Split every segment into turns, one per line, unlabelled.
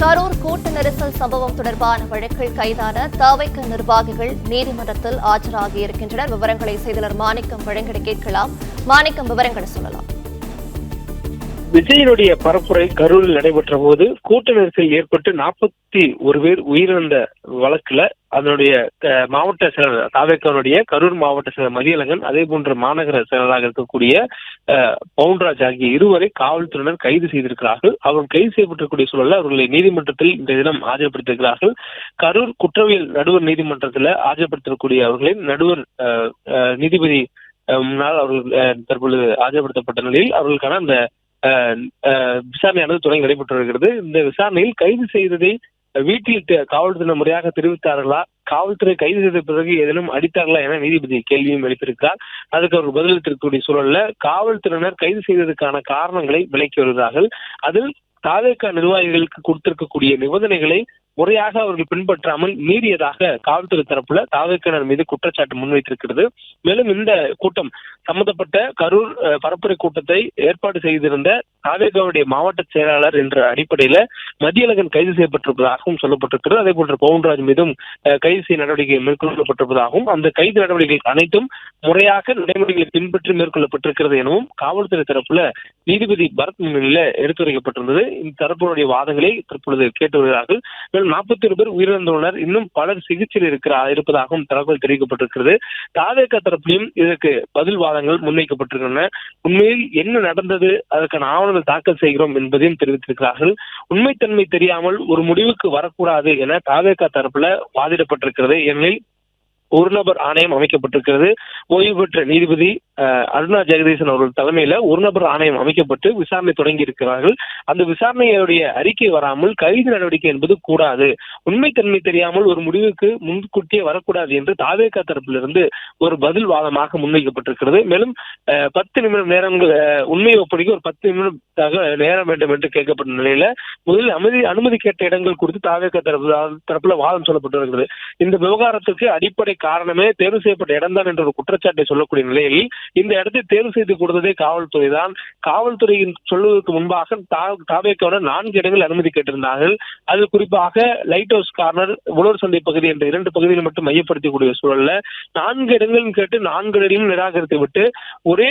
கரூர் கூட்ட நெரிசல் சம்பவம் தொடர்பான வழக்கில் கைதான தவைக்க நிர்வாகிகள் நீதிமன்றத்தில் ஆஜராகியிருக்கின்றனர். விவரங்களை செய்தியாளர் மாணிக்கம் வழங்கிட கேட்கலாம். மாணிக்கம் விவரங்களை சொல்லலாம்.
விஜயனுடைய பரப்புரை கரூரில் நடைபெற்ற போது கூட்ட நெரிசல் ஏற்பட்டு நாற்பத்தி ஒரு பேர் உயிரிழந்த வழக்குல அதனுடைய மாவட்ட செயலர் தாவேக்கனுடைய கரூர் மாவட்ட செயலர் மதியழகன் அதே போன்ற மாநகர செயலராக இருக்கக்கூடிய அஹ், பவுன்ராஜ் ஆகிய இருவரை காவல்துறையினர் கைது செய்திருக்கிறார்கள். அவர்கள் கைது செய்யப்பட்டிருக்கூடிய சூழலில் அவர்களை நீதிமன்றத்தில் இந்த தினம் ஆஜர்படுத்தியிருக்கிறார்கள். கரூர் குற்றவியல் நடுவர் நீதிமன்றத்தில் ஆஜர்படுத்தக்கூடிய அவர்களை நடுவர் அஹ், அஹ், நீதிபதி அஹ், முன்னால் அவர்கள் தற்பொழுது ஆஜர்படுத்தப்பட்ட நிலையில் அவர்களுக்கான அந்த விசாரணையானது தொடங்கி நடைபெற்று இந்த விசாரணையில் கைது செய்ததை வீட்டில் காவல்துறை முறையாக தெரிவித்தார்களா? காவல்துறை கைது செய்த பிறகு ஏதேனும் அடித்தார்களா என நீதிபதி கேள்வியும் எழுப்பியிருக்கிறார். அதுக்கு அவர் பதிலளித்திருக்கக்கூடிய சூழல்ல காவல்துறையினர் கைது செய்ததற்கான காரணங்களை விளக்கி வருகிறார்கள். அதில் தாலுகா நிர்வாகிகளுக்கு கொடுத்திருக்கக்கூடிய நிபந்தனைகளை முறையாக அவர்கள் பின்பற்றாமல் மீறியதாக காவல்துறை தரப்புல தாவேக்கனர் மீது குற்றச்சாட்டு முன்வைத்திருக்கிறது. மேலும் இந்த கூட்டம் சம்பந்தப்பட்ட கரூர் பரப்புரை கூட்டத்தை ஏற்பாடு செய்திருந்த தாவேகாவுடைய மாவட்ட செயலாளர் என்ற அடிப்படையில மத்தியழகன் கைது செய்யப்பட்டிருப்பதாகவும் சொல்லப்பட்டிருக்கிறது. அதே போன்ற பவுன்ராஜ் மீதும் கைது செய்ய நடவடிக்கை மேற்கொள்ளப்பட்டிருப்பதாகவும் அந்த கைது நடவடிக்கைகள் அனைத்தும் முறையாக நடைமுறைகளை பின்பற்றி மேற்கொள்ளப்பட்டிருக்கிறது எனவும் காவல்துறை தரப்புல நீதிபதி பரத் முன்னிலையில எடுத்துரைக்கப்பட்டிருந்தது. இந்த தரப்பினுடைய வாதங்களை தற்பொழுது கேட்டு வருகிறார்கள். மேலும் நாற்பத்தி ஒரு பேர் உயிரிழந்துள்ளனர். இன்னும் பலர் சிகிச்சையில் இருக்கிறார் இருப்பதாகவும் தகவல் தெரிவிக்கப்பட்டிருக்கிறது. தாவேக தரப்பிலும் இதற்கு பதில் வாதங்கள் முன்வைக்கப்பட்டிருக்கின்றன. உண்மையில் என்ன நடந்தது? அதற்கான ஆவணங்கள் தாக்கல் செய்கிறோம் என்பதையும் தெரிவித்திருக்கிறார்கள். உண்மைத்தன்மை தெரியாமல் ஒரு முடிவுக்கு வரக்கூடாது என தாவேக தரப்புல வாதிடப்பட்டிருக்கிறது. ஏனெனில் ஒரு நபர் ஆணையம் அமைக்கப்பட்டிருக்கிறது. ஓய்வு பெற்ற நீதிபதி அருணா ஜெகதீசன் அவர்கள் தலைமையில ஒரு நபர் ஆணையம் அமைக்கப்பட்டு விசாரணை தொடங்கி இருக்கிறார்கள் அந்த விசாரணையுடைய அறிக்கை வராமல் கைது நடவடிக்கை என்பது கூடாது. உண்மைத்தன்மை தெரியாமல் ஒரு முடிவுக்கு முன்கூட்டியே வரக்கூடாது என்று தாவேகா தரப்பிலிருந்து ஒரு பதில் வாதமாக முன்வைக்கப்பட்டிருக்கிறது. மேலும் பத்து நிமிடம் நேரங்கள் உண்மை ஒப்படைக்க ஒரு பத்து நிமிடம் நேரம் வேண்டும் என்று கேட்கப்பட்ட நிலையில முதலில் அமைதி அனுமதி கேட்ட இடங்கள் குறித்து தாவேகா தரப்பு தரப்புல வாதம் சொல்லப்பட்டு வருகிறது இந்த விவகாரத்துக்கு அடிப்படை காரணமே தேர்வு செய்யப்பட்ட இடம்தான் என்ற ஒரு குற்றச்சாட்டை சொல்லக்கூடிய நிலையில் இந்த இடத்தை தேர்வு செய்து கொடுத்ததே காவல்துறை தான் காவல்துறையின் சொல்வதற்கு முன்பாக தா- நான்கு இடங்கள் அனுமதி கேட்டிருந்தார்கள். அது குறிப்பாக லைட் ஹவுஸ் கார்னர் உழவர் சந்தை பகுதி என்ற இரண்டு பகுதிகளை மட்டும் மையப்படுத்தக்கூடிய சூழல்ல நான்கு இடங்களும் கேட்டு நான்கு இடங்களும் நிராகரித்து விட்டு ஒரே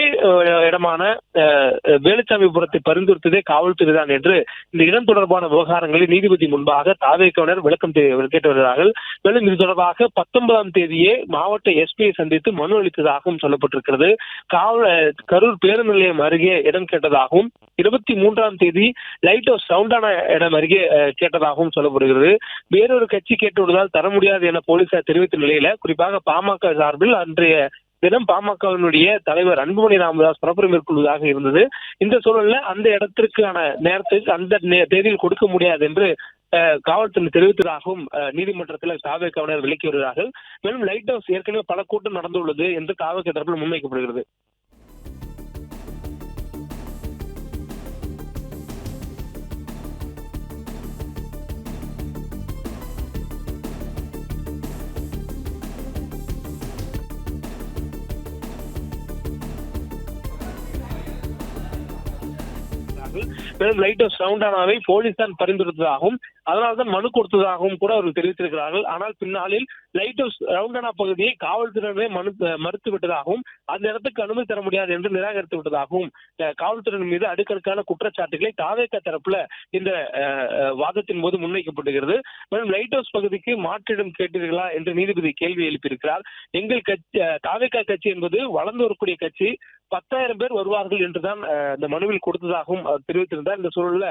இடமான அஹ், வேலுச்சாமிபுரத்தை பரிந்துரைத்ததே காவல்துறை தான் என்று இந்த இடம் தொடர்பான விவகாரங்களை நீதிபதி முன்பாக தாவேக்கவினர் விளக்கம் கேட்டு வருகிறார்கள் மேலும் இது தொடர்பாக பத்தொன்பதாம் தேதி எஸ்பியை மாவட்ட எஸ்பியை சந்தித்து மனு அளித்ததாகவும் சொல்லப்பட்டிருக்கிறது. காவல் கரூர் பேருந்து நிலையம் அருகே இடம் கேட்டதாகவும் இருபத்தி மூன்றாம் தேதி லைட் ஹவுஸ் சவுண்டான இடம் அருகே கேட்டதாகவும் சொல்லப்படுகிறது. வேறொரு கட்சி கேட்டுள்ளதால் தர முடியாது என போலீசார் தெரிவித்த நிலையில குறிப்பாக பாமக சார்பில் அன்றைய தினம் பாமகவினுடைய தலைவர் அன்புமணி ராமதாஸ் பரப்புரை மேற்கொள்வதாக இருந்தது. இந்த சூழல்ல அந்த இடத்திற்கான நேரத்துக்கு அந்த தேதியில் கொடுக்க முடியாது என்று காவல்துறை தெரிவித்ததாகவும் நீதிமன்றத்தில் தாவே கவர்னர் விளக்கி வருகிறார்கள். மேலும் லைட் ஹவுஸ் ஏற்கனவே பல கூட்டம் நடந்துள்ளது என்று தாவக தரப்பில் முன்வைக்கப்படுகிறது. மேலும் லைட் ஹவுஸ் சவுண்டானாவை போலீஸ் தான் பரிந்துரைத்ததாகவும் அதனால்தான் மனு கொடுத்ததாகவும் கூட அவர்கள் தெரிவித்திருக்கிறார்கள். ஆனால் பின்னாளில் லைட் ஹவுஸ் ரவுண்டானா பகுதியை காவல்துறையினரே மனு மறுத்து விட்டதாகவும் அந்த இடத்துக்கு அனுமதி தர முடியாது என்று நிராகரித்து விட்டதாகவும் காவல்துறையின் மீது அடுக்கடுக்கான குற்றச்சாட்டுகளை தாவேக தரப்புல இந்த வாதத்தின் போது முன்வைக்கப்படுகிறது. மேலும் லைட் ஹவுஸ் பகுதிக்கு மாற்றிடம் கேட்டீர்களா என்று நீதிபதி கேள்வி எழுப்பியிருக்கிறார். எங்கள் கட்சி அஹ், கட்சி என்பது வளர்ந்து வரக்கூடிய கட்சி. பத்தாயிரம் பேர் வருவார்கள் என்றுதான் இந்த மனுவில் கொடுத்ததாகவும் தெரிவித்திருந்தார். இந்த சூழல்ல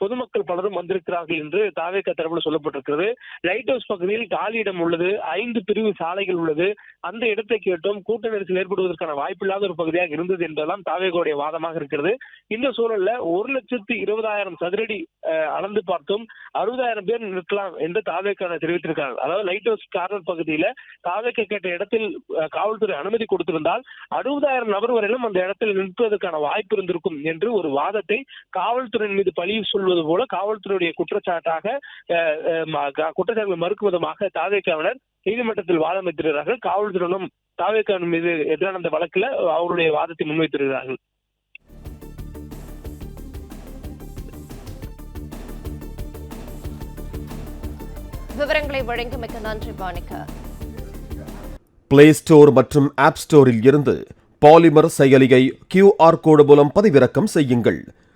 பொதுமக்கள் பலரும் வந்திருக்கிறார்கள் என்று தாவேக தரப்புல சொல்லப்பட்டிருக்கிறது. லைட் ஹவுஸ் பகுதியில் காலியிடம் உள்ளது ஐந்து பிரிவு சாலைகள் உள்ளது. அந்த இடத்தை கேட்டோம் கூட்ட நெரிசல் ஏற்படுவதற்கான வாய்ப்பில்லாத ஒரு பகுதியாக இருந்தது என்பதெல்லாம் தாவேகோடைய வாதமாக இருக்கிறது. இந்த சூழல்ல ஒரு லட்சத்து இருபதாயிரம் சதுரடி அளந்து பார்த்தும் அறுபதாயிரம் பேர் நிற்கலாம் என்று தாவேக்கான தெரிவித்திருக்காங்க அதாவது லைட் ஹவுஸ் கார்னர் பகுதியில தாவேக்க கேட்ட இடத்தில் காவல்துறை அனுமதி கொடுத்திருந்தால் அறுபதாயிரம் நபர் வரையிலும் அந்த இடத்தில் நிற்பதற்கான வாய்ப்பு இருந்திருக்கும் என்று ஒரு வாதத்தை காவல்துறையின் மீது பழி சொல்வது போல காவல்துறையுடைய குற்றச்சாட்டாக குற்றச்சாட்டுகளை மறுக்கும் விதமாக தாவேக்காவினர் நீதிமன்றத்தில் வாதம் வைத்திருக்கிறார்கள் காவல்துறையினும் தாவேக்காவின் மீது எதிரான அந்த வழக்குல அவருடைய வாதத்தை முன்வைத்திருக்கிறார்கள்.
விவரங்களை வழங்கியமைக்கு நன்றி மாணிக்க
பிளே ஸ்டோர் மற்றும் ஆப் ஸ்டோரில் இருந்து பாலிமர் செயலியை கியூஆர் கோடு மூலம் பதிவிறக்கம் செய்யுங்கள்.